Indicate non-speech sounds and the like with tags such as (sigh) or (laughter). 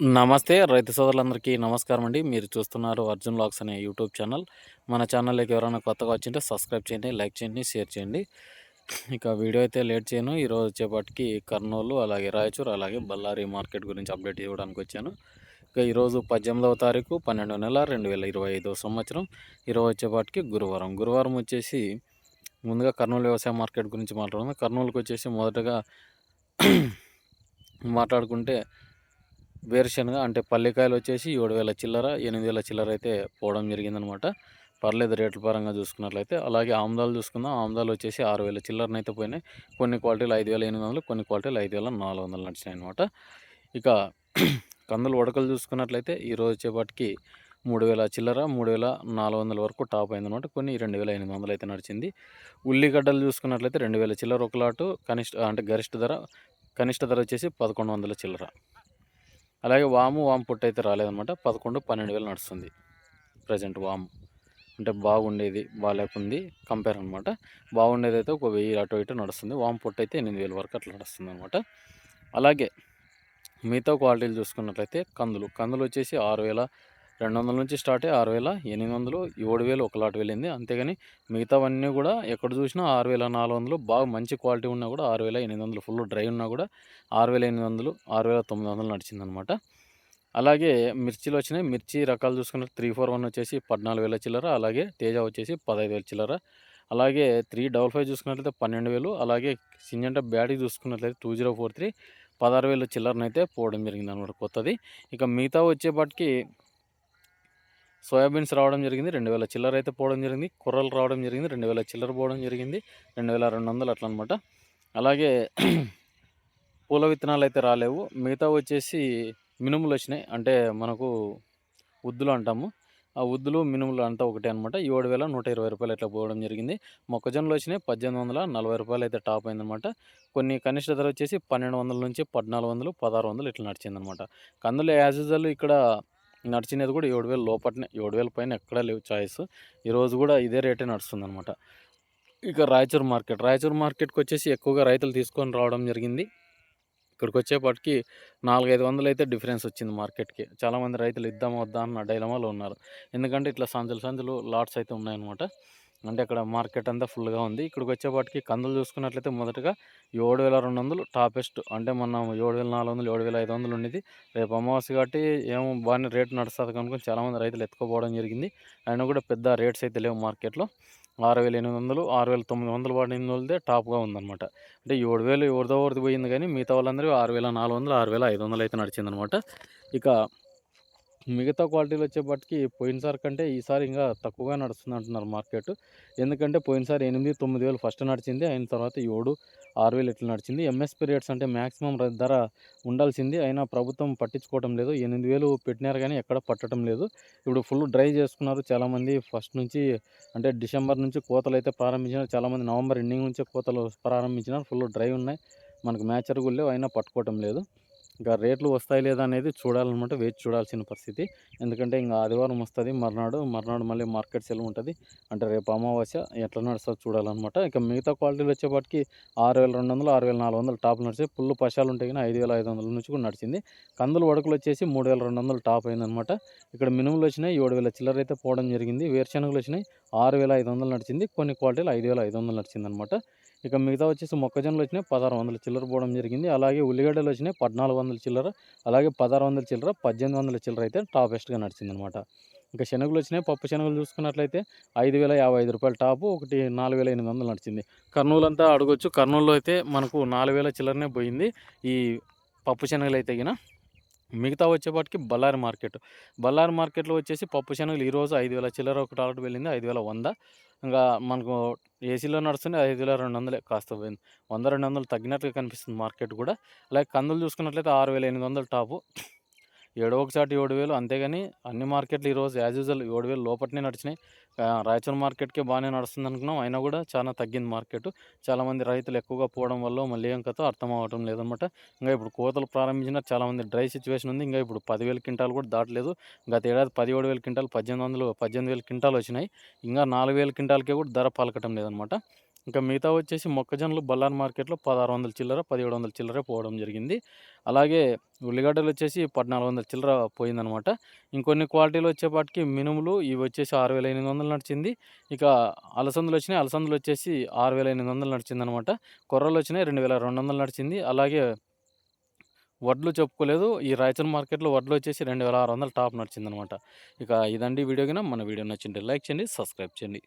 నమస్తే రైతు సోదరులందరికీ నమస్కారం అండి. మీరు చూస్తున్నారు అర్జున్ లాక్స్ అనే యూట్యూబ్ ఛానల్. మన ఛానల్లోకి ఎవరైనా కొత్తగా వచ్చింటే సబ్స్క్రైబ్ చేయండి లైక్ చేయండి షేర్ చేయండి. ఇక వీడియో అయితే లేట్ చేయను. ఈరోజు వచ్చేపాటికి కర్నూలు అలాగే రాయచూరు అలాగే బళ్ళారి మార్కెట్ గురించి అప్డేట్ ఇవ్వడానికి వచ్చాను. ఇక ఈరోజు పద్దెనిమిదవ తారీఖు పన్నెండవ నెల రెండు వేల ఇరవై ఐదవ సంవత్సరం. ఈరోజు వచ్చేపాటికి గురువారం. గురువారం వచ్చేసి ముందుగా కర్నూలు వ్యవసాయ మార్కెట్ గురించి మాట్లాడుకుందాం. కర్నూలుకి వచ్చేసి మొదటగా మాట్లాడుకుంటే వేరుశనగ అంటే పల్లికాయలు వచ్చేసి ఏడు వేల చిల్లర ఎనిమిది వేల చిల్లర అయితే పోవడం జరిగిందనమాట. పర్లేదు రేట్ల పరంగా చూసుకున్నట్లయితే. అలాగే ఆమ్దాలు చూసుకుందాం. ఆమ్దాలు వచ్చేసి ఆరు వేల చిల్లరనైతే పోయినాయి. కొన్ని క్వాలిటీలు ఐదు వేల ఎనిమిది వందలు కొన్ని క్వాలిటీలు ఐదు వేల నాలుగు వందలు నడిచినాయి అనమాట ఇక కందులు ఉడకలు చూసుకున్నట్లయితే ఈరోజు వచ్చేపాటికి మూడు వేల చిల్లర మూడు వేల నాలుగు వందల వరకు టాప్ అయిందనమాట కొన్ని రెండు వేల ఎనిమిది వందలు అయితే నడిచింది. ఉల్లిగడ్డలు చూసుకున్నట్లయితే రెండు వేల చిల్లర ఒక లాటు కనిష్ట అంటే గరిష్ట ధర కనిష్ట ధర వచ్చేసి పదకొండు వందల చిల్లర. అలాగే వాము వాము పుట్టు అయితే రాలేదన్నమాట. పదకొండు పన్నెండు వేలు నడుస్తుంది. ప్రజెంట్ వాము. అంటే బాగుండేది బాగాలేకుంది కంపేర్ అనమాట బాగుండేది అయితే ఒక వెయ్యి అటు ఇటు నడుస్తుంది. వాము పుట్టయితే ఎనిమిది వేల వరకు అట్లా నడుస్తుంది అనమాట అలాగే మిగతా క్వాలిటీలు చూసుకున్నట్లయితే కందులు. కందులు వచ్చేసి ఆరు వేల రెండు వందల నుంచి స్టార్ట్ అయ్యి ఆరు వేల ఎనిమిది వందలు ఏడు వేలు ఒక లాట్ వెళ్ళింది. అంతేగాని మిగతావన్నీ కూడా ఎక్కడ చూసినా ఆరు వేల నాలుగు వందలు బాగా మంచి క్వాలిటీ ఉన్నా కూడా ఆరు వేల ఎనిమిది వందలు ఫుల్ డ్రై ఉన్నా కూడా ఆరు వేల ఎనిమిది వందలు ఆరు వేల తొమ్మిది వందలు నడిచిందనమాట. అలాగే మిర్చిలు వచ్చినాయి. మిర్చి రకాలు చూసుకున్నట్టు త్రీ ఫోర్ వన్ వచ్చేసి పద్నాలుగు వేల చిల్లర అలాగే తేజ వచ్చేసి పదహైదు వేల చిల్లర. అలాగే త్రీ డబల్ ఫైవ్ చూసుకున్నట్లయితే పన్నెండు వేలు అలాగే సింజంట బ్యాటరీ చూసుకున్నట్లయితే టూ జీరో ఫోర్ త్రీ పదహారు వేల చిల్లరనైతే పోవడం జరిగింది అనమాట కొత్తది. ఇక మిగతా వచ్చేపాటికి సోయాబీన్స్ రావడం జరిగింది రెండు వేల చిల్లర అయితే పోవడం జరిగింది కుర్రలు రావడం జరిగింది రెండు వేల చిల్లర పోవడం జరిగింది రెండు వేల రెండు వందలు అట్లా అనమాట అలాగే (clears throat) పూల విత్తనాలు అయితే రాలేవు మిగతా వచ్చేసి మినుములు వచ్చినాయి అంటే మనకు ఉద్దులు అంటాము. ఆ ఉద్దులు మినుములు అంతా ఒకటే అనమాట ఏడు వేల నూట ఇరవై రూపాయలు ఇట్లా పోవడం జరిగింది. మొక్కజొన్నలు వచ్చినాయి పద్దెనిమిది వందల నలభై రూపాయలు అయితే టాప్ అయిందనమాట కొన్ని కనిష్ట ధర వచ్చేసి పన్నెండు వందల నుంచి పద్నాలుగు వందలు పదహారు వందలు ఇట్లా నడిచిందనమాట కందులు యాజ్ యూజువల్ ఇక్కడ నడిచినది కూడా ఏడు వేలు లోపలనే ఏడు వేల పైన ఎక్కడా లేవు చాయిస్ ఈరోజు కూడా ఇదే రేటే నడుస్తుంది అనమాట ఇక రాయచూర్ మార్కెట్. రాయచూర్ మార్కెట్కి వచ్చేసి ఎక్కువగా రైతులు తీసుకొని రావడం జరిగింది. ఇక్కడికి వచ్చేపాటికి నాలుగైదు వందలు అయితే డిఫరెన్స్ వచ్చింది మార్కెట్కి. చాలామంది రైతులు ఇద్దాం వద్దా అన్న డైలమాలో ఉన్నారు. ఎందుకంటే ఇట్లా సంచులు సంచులు లాట్స్ అయితే ఉన్నాయన్నమాట. అంటే అక్కడ మార్కెట్ అంతా ఫుల్గా ఉంది. ఇక్కడికి వచ్చేపాటికి కందులు చూసుకున్నట్లయితే మొదటగా ఏడు వేల రెండు వందలు టాపెస్ట్ అంటే మనం ఏడు వేల నాలుగు వందలు ఏడు వేల ఐదు వందలు ఉండేది. రేపు అమావాస్య కాబట్టి ఏమో బాగానే రేటు నడుస్తుంది కనుక చాలామంది రైతులు ఎత్తుకోపోవడం జరిగింది. అయినా కూడా పెద్ద రేట్స్ అయితే లేవు మార్కెట్లో. ఆరు వేల ఎనిమిది వందలు ఆరు వేల తొమ్మిది వందలు పడిన వాళ్ళదే టాప్గా ఉందన్నమాట. అంటే ఏడు వేలు ఎవరిదో ఎవరిది పోయింది కానీ మిగతా వాళ్ళందరూ ఆరు వేల నాలుగు వందలు ఆరు వేల ఐదు వందలు అయితే నడిచిందనమాట ఇక మిగతా క్వాలిటీలు వచ్చేపటికి పోయినసారి కంటే ఈసారి ఇంకా తక్కువగా నడుస్తుంది అంటున్నారు మార్కెట్. ఎందుకంటే పోయినసారి ఎనిమిది తొమ్మిది వేలు ఫస్ట్ నడిచింది అయిన తర్వాత ఏడు ఆరు వేలు ఇట్లా నడిచింది. ఎంఎస్ రేట్స్ అంటే మ్యాక్సిమం ధర ఉండాల్సింది. అయినా ప్రభుత్వం పట్టించుకోవడం లేదు. ఎనిమిది వేలు పెట్టినారు కానీ ఎక్కడ పట్టడం లేదు. ఇప్పుడు ఫుల్ డ్రై చేసుకున్నారు చాలామంది. ఫస్ట్ నుంచి అంటే డిసెంబర్ నుంచి కోతలు అయితే ప్రారంభించినారు. చాలామంది నవంబర్ ఎండింగ్ నుంచే కోతలు ప్రారంభించినారు. ఫుల్ డ్రై ఉన్నాయి. మనకు మ్యాచర్ లేవు. అయినా పట్టుకోవటం లేదు. ఇంకా రేట్లు వస్తాయి లేదా అనేది చూడాలన్నమాట వేచి చూడాల్సిన పరిస్థితి. ఎందుకంటే ఇంకా ఆదివారం వస్తుంది మర్నాడు మర్నాడు మళ్ళీ మార్కెట్ సెల్ ఉంటుంది. అంటే రేపు అమావాస్య ఎట్లా నడుస్తుందో చూడాలన్నమాట ఇక మిగతా క్వాలిటీలు వచ్చేపాటికి ఆరు వేల రెండు వందలు ఆరు వేల నాలుగు వందలు టాప్ నడిచే పుల్లు పశాలు ఉంటాయి కానీ ఐదు వేల ఐదు వందల నుంచి కూడా నడిచింది. కందులు వడకలు వచ్చేసి మూడు వేల రెండు వందలు టాప్ అయిందనమాట. ఇక్కడ మినుములు వచ్చినాయి ఏడు వేల చిల్లర అయితే పోవడం జరిగింది. వేరుశనగలు వచ్చినాయి ఆరు వేల ఐదు వందలు నడిచింది. కొన్ని క్వాలిటీలు ఐదు వేల ఐదు వందలు నడిచింది అనమాట ఇక మిగతా వచ్చేసి మొక్కజొన్నలు వచ్చినాయి పదహారు వందల చిల్లర పోవడం జరిగింది. అలాగే ఉల్లిగడ్డలు వచ్చినాయి పద్నాలుగు వందల చిల్లర అలాగే పదహారు వందల చిల్లర పద్దెనిమిది వందల చిల్లర అయితే టాప్ బెస్ట్గా నడిచింది అనమాట ఇంకా శనగలు వచ్చినాయి. పప్పు శనగలు చూసుకున్నట్లయితే ఐదు వేల యాభై ఐదు రూపాయల టాపు ఒకటి నాలుగు వేల ఎనిమిది వందలు నడిచింది. కర్నూలు అంతా అడగొచ్చు. కర్నూలులో అయితే మనకు నాలుగు వేల చిల్లరనే పోయింది. ఈ పప్పు శనగలు అయితే గిన మిగతా వచ్చేపాటికి బళ్ళారి మార్కెట్. బళ్ళారి మార్కెట్లో వచ్చేసి పప్పు శనగలు ఈరోజు ఐదు వేల చిల్లర ఒకటి ఆర్డర్ వెళ్ళింది ఐదు వేల వంద. ఇంకా మనకు ఏసీలో నడుస్తుంది ఐదు వేల రెండు వందలే కాస్త పోయింది. వంద రెండు వందలు తగ్గినట్టుగా కనిపిస్తుంది మార్కెట్ కూడా. అలాగే కందులు చూసుకున్నట్లయితే ఆరు వేల ఎనిమిది వందలు టాపు. ఏడో ఒకసారి ఏడు వేలు. అంతేగాని అన్ని మార్కెట్లు ఈరోజు యాజ్ యూజువల్ ఏడు వేలు లోపలనే నడిచినాయి. రాయచూర్ మార్కెట్కే బాగానే నడుస్తుంది అనుకున్నాం. అయినా కూడా చాలా తగ్గింది మార్కెట్. చాలామంది రైతులు ఎక్కువగా పోవడం వల్ల మళ్ళీ ఏం కథ అర్థం అవ్వడం లేదనమాట. ఇంకా ఇప్పుడు కోతలు ప్రారంభించిన చాలామంది డ్రై సిచ్యువేషన్ ఉంది. ఇంకా ఇప్పుడు పదివేల క్వింటాలు కూడా దాటలేదు. గత ఏడాది పదిహేడు వేల క్వింటాలు పద్దెనిమిది వందలు పద్దెనిమిది వేల క్వింటాలు వచ్చినాయి. ఇంకా నాలుగు వేల క్వింటాలకే కూడా ధర పలకటం లేదనమాట. ఇంకా మిగతా వచ్చేసి మొక్కజొన్నలు బల్లార్ మార్కెట్‌లో 1600 చిల్లర, 1700 చిల్లర పోవడం జరిగింది. అలాగే ఉల్లిగడ్డలు వచ్చేసి 1400 చిల్లర పోయిందనమాట. ఇంకొన్ని క్వాలిటీలు వచ్చేపాటికి మినుములు ఇవి వచ్చేసి 6800 నడిచింది. ఇక అలసందలు వచ్చినాయి. అలసందలు వచ్చేసి 6800 నడిచిందనమాట. కొర్రలు వచ్చినాయి 2200 నడిచింది. అలాగే వడ్లు చెప్పుకోలేదు. ఈ రాయచూర్ మార్కెట్‌లో వడ్లు వచ్చేసి 2600 టాప్ నడిచిందనమాట. ఇక ఇదండి వీడియో మన వీడియో నచ్చింటే లైక్ చేయండి, సబ్స్క్రైబ్ చేయండి.